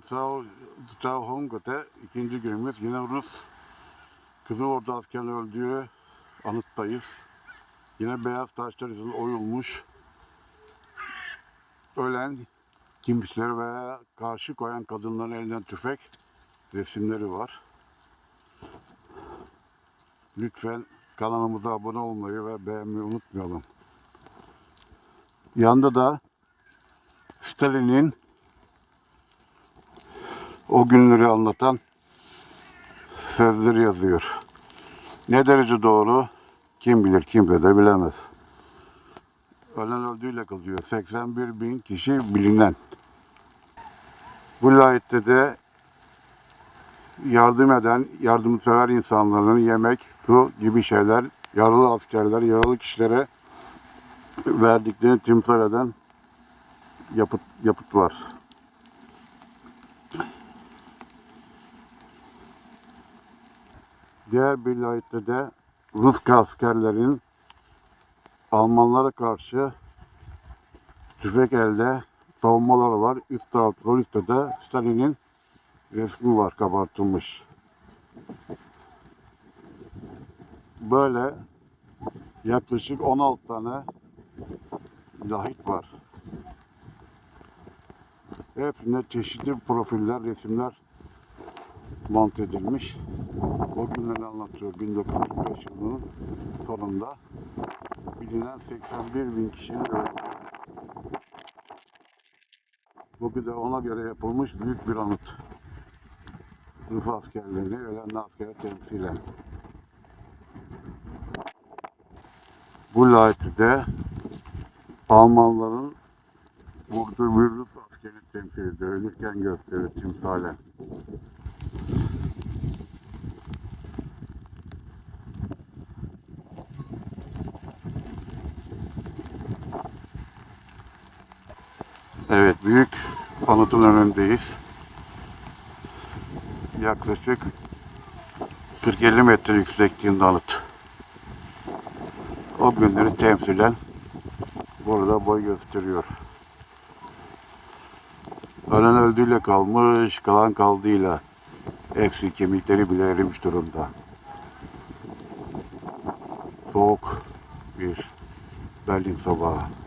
Sağ Hongot'e ikinci günümüz yine Rus Kızılordu askerin öldüğü anıttayız. Yine beyaz taşlar üzerinde oyulmuş ölen kimlikleri veya karşı koyan kadınların elinden tüfek resimleri var. Lütfen kanalımıza abone olmayı ve beğenmeyi unutmayalım. Yanda da Stalin'in o günleri anlatan sözleri yazıyor. Ne derece doğru kim bilir kimse de bilemez. Ölen öldüğüyle kalıyor. 81 bin kişi bilinen. Bu layette de yardım eden, yardımsever insanların yemek, su gibi şeyler yaralı askerler, yaralı kişilere verdiklerini timsal eden yapıt, yapıt var. Diğer bir layette de Rus askerlerin Almanlara karşı tüfek elde savunmaları var. Üst tarafta, sol üstte de Stalin'in resmi var kabartılmış. Böyle yaklaşık 16 tane lahit var. Hepsinde çeşitli profiller, resimler mont edilmiş. O günleri anlatıyor 1945 yılının sonunda. Bilinen 81 bin kişinin öldüğü. Bugün de ona göre yapılmış büyük bir anıt. Rus askerlerini ölen askere temsilen. Bu layıkta Almanların vurduğu bir Rus askerini temsil ediyor. Ölürken gösteriyor timsalen. Evet, büyük anıtın önündeyiz. Yaklaşık 40-50 metre yüksekliğinde anıt. O günleri temsilen burada boy gösteriyor. Ölen öldüğüyle kalmış, kalan kaldığıyla. Hepsi kemikleri bile erimiş durumda. Soğuk bir Berlin sabahı.